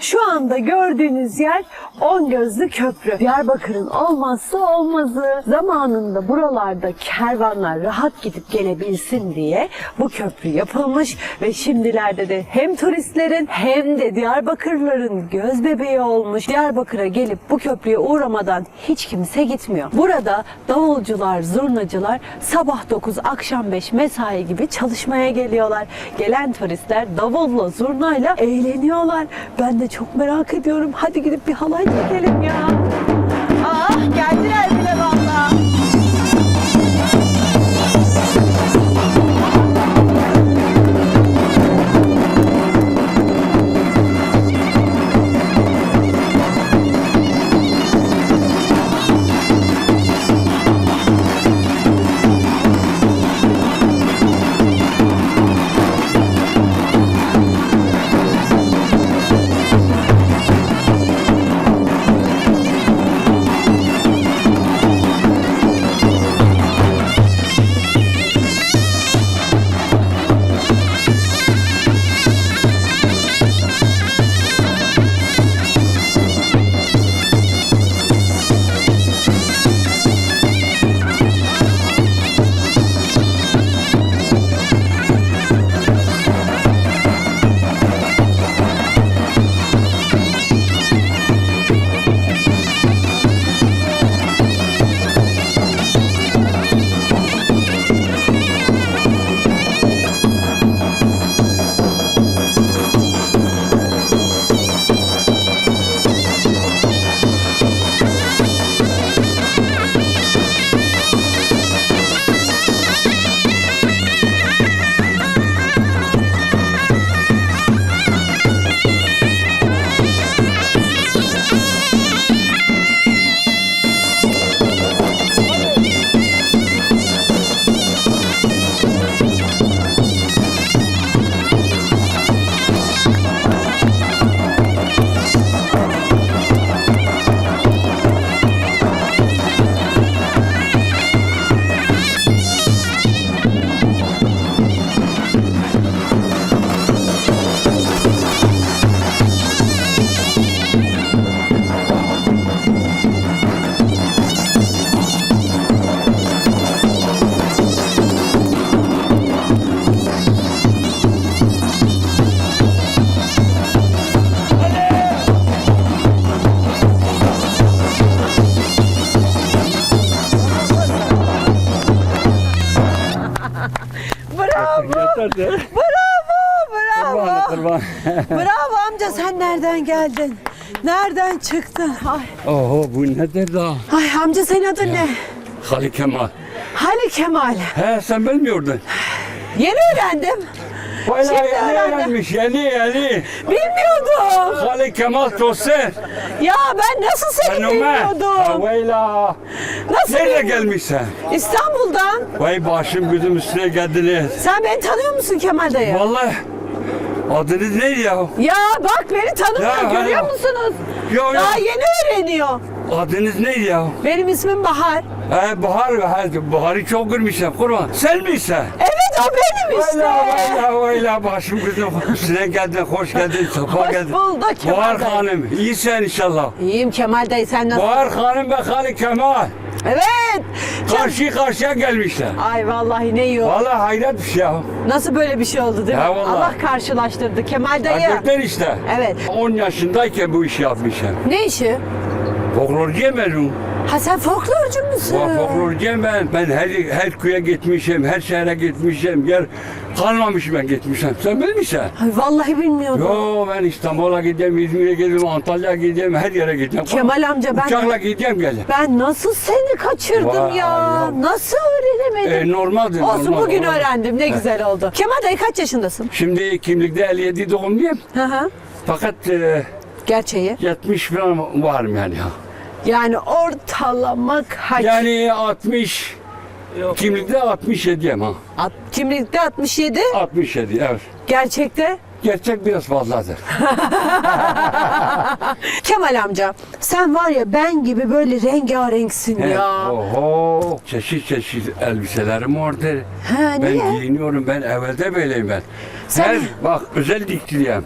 Şu anda gördüğünüz yer On Gözlü Köprü. Diyarbakır'ın olmazsa olmazı. Zamanında buralarda kervanlar rahat gidip gelebilsin diye bu köprü yapılmış ve şimdilerde de hem turistlerin hem de Diyarbakırlıların göz bebeği olmuş. Diyarbakır'a gelip bu köprüye uğramadan hiç kimse gitmiyor. Burada davulcular, zurnacılar sabah 9 akşam 5 mesai gibi çalışmaya geliyorlar. Gelen turistler davulla zurnayla eğleniyorlar. Ben de çok merak ediyorum. Hadi gidip bir halay çekelim ya. Ah geldiler bile Bravo. Yeter de. Bravo. Bravo. Kurban. Bravo amca sen nereden geldin? Nereden çıktın? Ay, Oho bu nedir da? ay amca senin adın ne? Ali Kemal. Ali Kemal. He sen bilmiyordun. Yeni öğrendim. Vay yeni öğrenmiş yeni yeni. Bilmiyordum. Ali Kemal Toser. Ya ben nasıl seni. Ha, bilmiyordum? Vayla. Nasıl Nerede bilmiyordum? gelmişsin? İstanbul'dan. Vay başım gözüm üstüne geldiniz. Sen beni tanıyor musun Kemal dayı? Vallahi adınız neydi ya? Ya bak beni tanımıyor Ya, görüyor ya. musunuz? Ya, ya. Daha yeni öğreniyor. Adınız neydi ya? Benim ismim Bahar. He Bahar her Bahar'ı çok görmüşsün kurban. Sen misin? Evet o benim işte. Vayla vayla vayla başım gözüm üstüne geldin hoş geldin sefa Hoş geldin. bulduk Kemal Bahar dayı. Hanım iyisin inşallah. İyiyim Kemal dayı sen nasılsın? Bahar Hanım ve Ali Kemal Evet. karşı karşıya gelmişler. Ay vallahi ne iyi oldu. Vallahi hayret bir şey ya. Nasıl böyle bir şey oldu değil mi? Ya vallahi. Allah karşılaştırdı Kemal dayı. Hakikaten işte. Evet. 10 yaşındayken bu işi yapmışım. Ne işi? Folklorcuya mezun. Ha sen folklorcu musun? Bu Folklorcuya ben, ben her, her köye gitmişim, her şehre gitmişim. Yer kalmamış ben gitmişim. Sen bilmişsin. Ay vallahi bilmiyordum. Yo ben İstanbul'a gideyim, İzmir'e gideyim, Antalya'ya gideyim, her yere gideyim. Kemal amca ben Uçakla gideyim geleceğim. ben nasıl seni kaçırdım Vay ya? ya. Nasıl öğrenemedim? E, normaldir. Olsun normal, bugün normal. öğrendim. Ne güzel oldu. Kemal dayı kaç yaşındasın? Şimdi kimlikte 57 doğumluyum. Hı hı. Fakat e, Gerçeği. 70 falan varım yani. ya. Yani ortalama kaç? Yani 60 kimlikte 67 ha. At, kimlikte 67, 67 evet. gerçekte Gerçek biraz fazladır. Kemal amca sen var ya ben gibi böyle rengarenksin Evet. ya. Oho. Çeşit çeşit elbiselerim vardır. Ha Ben niye? giyiniyorum ben evvelde böyleyim ben. Sen- Her bak özel diktiriyem.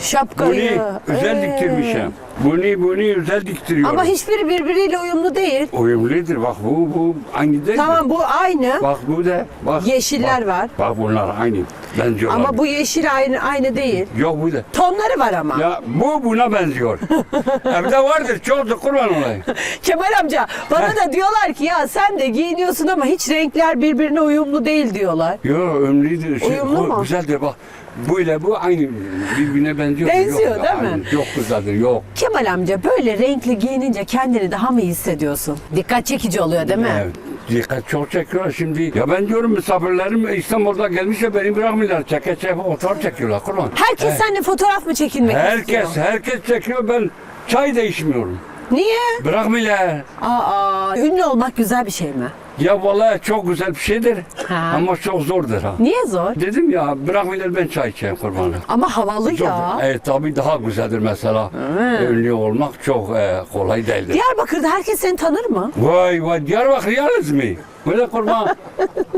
Şapkayı. Bunu özel Ee. diktirmişim. Bunu bunu özel diktiriyorum. Ama hiçbiri birbiriyle uyumlu değil. Uyumludur bak bu bu aynı değil mi? Tamam bu aynı. Bak bu da bak. Yeşiller bak, var. Bak bunlar aynı. Benziyorlar. Ama bu yeşil aynı aynı değil. Yok bu da. Tonları var ama. Ya bu buna benziyor. Evde vardır çok da kurban olayım. Kemal amca bana da diyorlar ki ya sen de giyiniyorsun ama hiç renkler birbirine uyumlu değil diyorlar. Yok ömrüydür. Şey, Uyumlu mu? Güzeldir bak. Bu ile bu aynı birbirine benziyor. Benziyor, yok, değil mi? aynı. Yok güzeldir yok. Kemal amca böyle renkli giyinince kendini daha mı iyi hissediyorsun? Dikkat çekici oluyor değil mi? Evet. Dikkat çok çekiyorlar şimdi. Ya ben diyorum misafirlerim İstanbul'da gelmiş de beni bırakmıyorlar. Çeke çeke fotoğraf çekiyorlar kurban. Herkes Evet. seninle fotoğraf mı çekilmek Herkes, istiyor? herkes çekiyor. Ben çay da içmiyorum. Niye? Bırakmıyorlar. Aa, ünlü olmak güzel bir şey mi? Ya vallahi çok güzel bir şeydir. Ha. Ama çok zordur ha. Niye zor? Dedim ya bırakmıyorlar ben çay içeyim kurbanım. Ama havalı Çok, ya. evet tabii daha güzeldir mesela. Ünlü olmak çok e, kolay değildir. Diyarbakır'da herkes seni tanır mı? Vay vay Diyarbakır yalnız mı? Böyle kurban.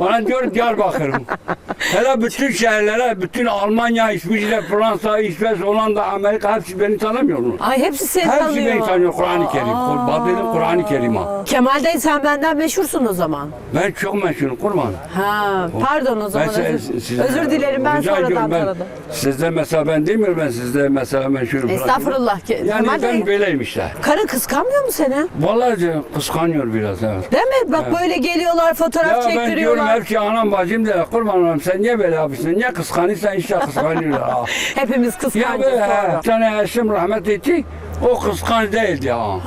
Bana diyor Diyarbakır'ım. Hele bütün şehirlere, bütün Almanya, İsviçre, Fransa, İsveç, Hollanda, Amerika hepsi beni tanımıyor mu? Ay hepsi seni Hepsi tanıyor. beni tanıyor Kur'an-ı Kerim. Batı'nın Kur'an-ı Kerim ha. Kemal dayı sen benden meşhursun o zaman. Ben çok meşhurum kurban. Ha, pardon o zaman Ben özür, size- özür dilerim ben ediyorum, sonradan ben- tanıdım. Sizde mesela ben demiyorum ben sizde mesela meşhurum. Estağfurullah. Ke- Yani Kemal ben dayı, böyleyim işte. karın kıskanmıyor mu seni? Vallahi kıskanıyor biraz evet. Değil mi? Bak böyle geliyorlar fotoğraf Ya ben diyorum çektiriyorlar. hepsi anam bacım da kurban olayım sen niye böyle yapıyorsun? Niye kıskanıyorsan işte kıskanıyorlar ha. Hepimiz Ya kıskancız böyle ha, sonra. bir tane eşim rahmet etti. O kıskanç değildi. Ha,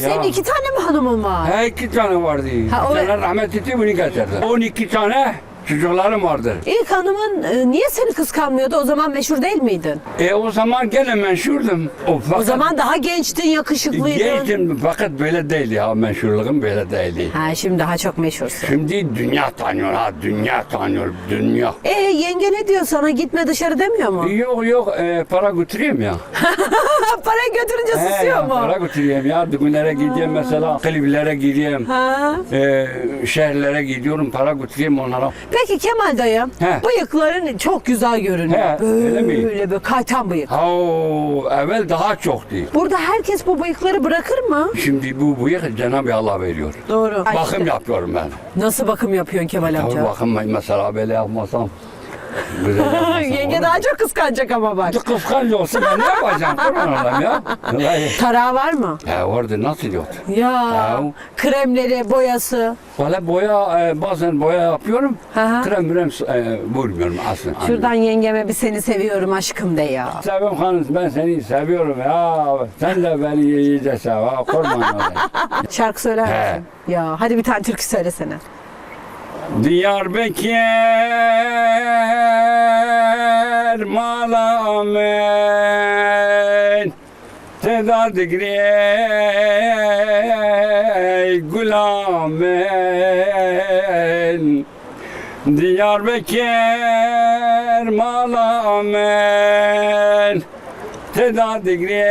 senin Ya. iki tane mi hanımın var? Ha iki tane vardı. Ha, o- bir tane rahmet etti bunu getirdi. 12 tane çocuklarım vardı. İlk hanımın e, niye seni kıskanmıyordu? O zaman meşhur değil miydin? E o zaman gene meşhurdum. O, O fakat, zaman daha gençtin, yakışıklıydın. Gençtim fakat böyle değil ya meşhurluğum böyle değildi. Ha şimdi daha çok meşhursun. Şimdi dünya tanıyor ha dünya tanıyor dünya. E yenge ne diyor sana? Gitme dışarı demiyor mu? Yok yok e, para götüreyim ya. Parayı götürünce He, susuyor mu? Para götüreyim ya. Düğünlere gideyim mesela. Kliplere gideyim. Ha. E, şehirlere gidiyorum para götüreyim onlara. Peki Kemal dayı, He. bıyıkların çok güzel görünüyor. He, böyle öyle mi? böyle kaytan bıyık. Ha o, evvel daha çoktu. Burada herkes bu bıyıkları bırakır mı? Şimdi bu bıyık Cenab-ı Allah veriyor. Doğru. Bakım yapıyorum ben. Nasıl bakım yapıyorsun Kemal Tabii amca? bakım mesela böyle yapmasam. Yenge daha çok kıskanacak ama bak. Kıskanç olsun ben ne yapacağım kurban olayım ya. Vallahi. Tarağı var mı? Ya orada nasıl yoktu? Ya. Ya. Kremleri, boyası. Valla boya e, bazen boya yapıyorum. Hı. Krem mrem e, vurmuyorum aslında. Şuradan yengeme bir seni seviyorum aşkım de ya. Seviyorum hanım ben seni seviyorum ya. Sen de beni iyice sev ha kurban olayım. Şarkı söyler He. misin? Ya hadi bir tane türkü söylesene. Diyarbakır malamen Teda digri gulamen Diyarbakır malamen Teda digri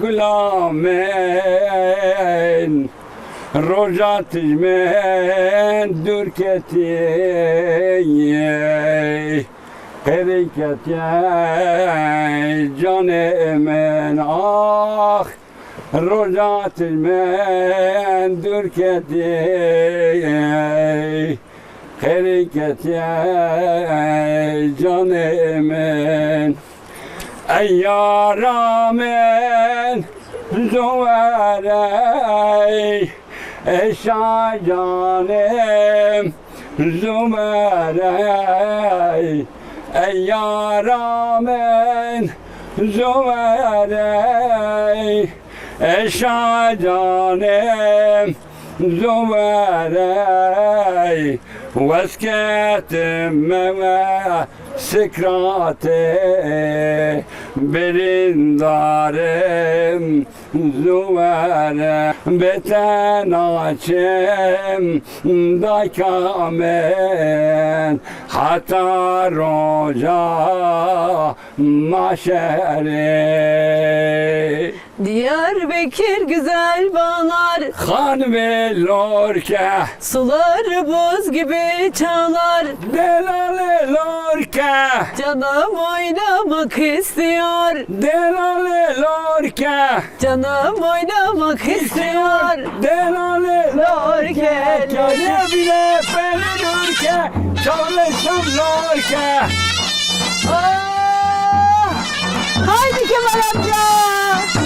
gulamen Rojat men dürketi Heriket can emen ah. Rojat men dürketi Heriket can emen Ey yaramen Zuverey Eşa canem Zuverey Ey yaramen Zuverey Eşa canem Zuverey Vesketim ve sikrate Berin darım zuvere beten açım da kamen. Hatta roca maşere Diyarbakır güzel bağlar. Han ve lorke Suları buz gibi çalar. Delale lorke Canım oynamak istiyor. Delale lorke Canım oynamak istiyor. delale Lorke, Gene bile beni lorke Çalışım lorke Aa! Haydi Kemal amca